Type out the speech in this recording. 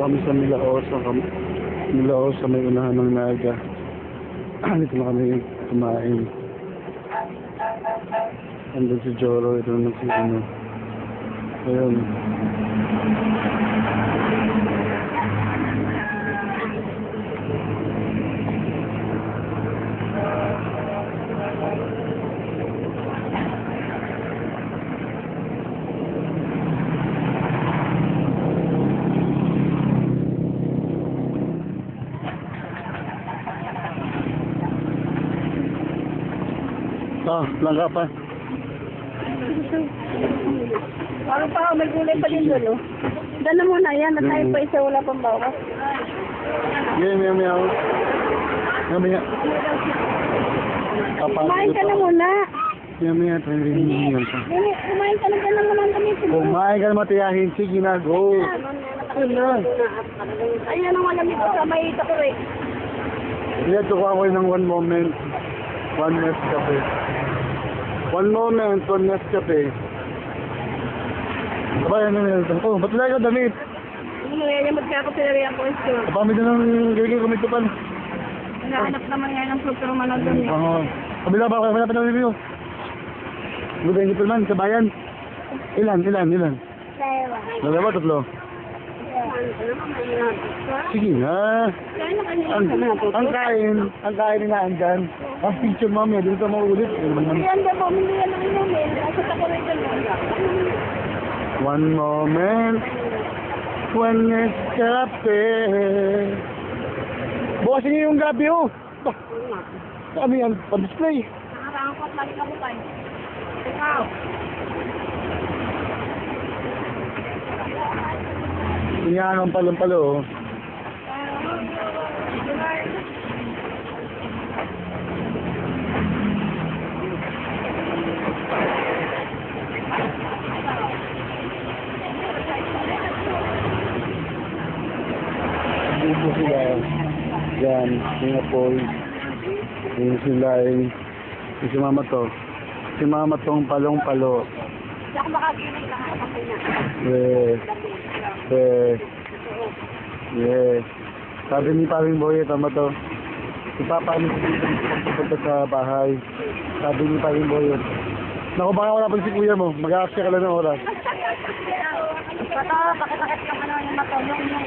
po kami sa Milaos, sa may unahan ng Naga. Dito na kami kumain. Andun si Joro, ito na si ano. Ayun. Ah, langga pa. Parang pa, may gulay pa din doon, oh. Dala na muna yan, at tayo pa isa, wala pang bawas. Yeah, meow meow. Meow meow. Kumain ka na muna. Meow meow, tayo rin pa. Dali, Kumain ka na dyan lang naman kami. Kumain ka na matiyahin, sige na, go. Na. Ayan ang malamig ko sa may takure. Hindi, tukuha ko ng one moment. One Nescafe. One moment, one Nescafe. Aba, yan na yan. Oh, ba't wala ka damit? Ano, yan yung magkako pinari ako ito. Kapamit na ng gagawin kumito pa. Hinahanap naman nga ng fruto man doon. Oo. Kabila ba? Kabila pa ng review. Angel man, sa bayan. Ilan, ilan, ilan? Dalawa, tatlo. Sige na. Na Ang, na kain, ang kain nila andyan. Ang picture mamaya, dito maulit. Ano naman? Ayan ba po, hindi yan ang inumin. Nasa takure ka lang. One moment. One Nescafe. Bukasin niyo yung gabi, oh. Bah, Ano yan? Pa-display. Nakarangkot, lagi ka tayo. Ikaw. Tingnan ang palong-palo, oh. Dito sila. Yan, Singapore. Yung sila ay yung si mama to. Si mama tong palong-palo. Hindi ako makakinig lang ako kasi na. Yes. Yes. Yes. Sabi ni Paring Boy, tama to. Ipapanis dito sa bahay. Sabi ni Paring Boy, Naku, baka wala pa si kuya mo. Mag-aaksya ka lang ng oras. Ito, pakipakit yung ano yung mato. Yung yung.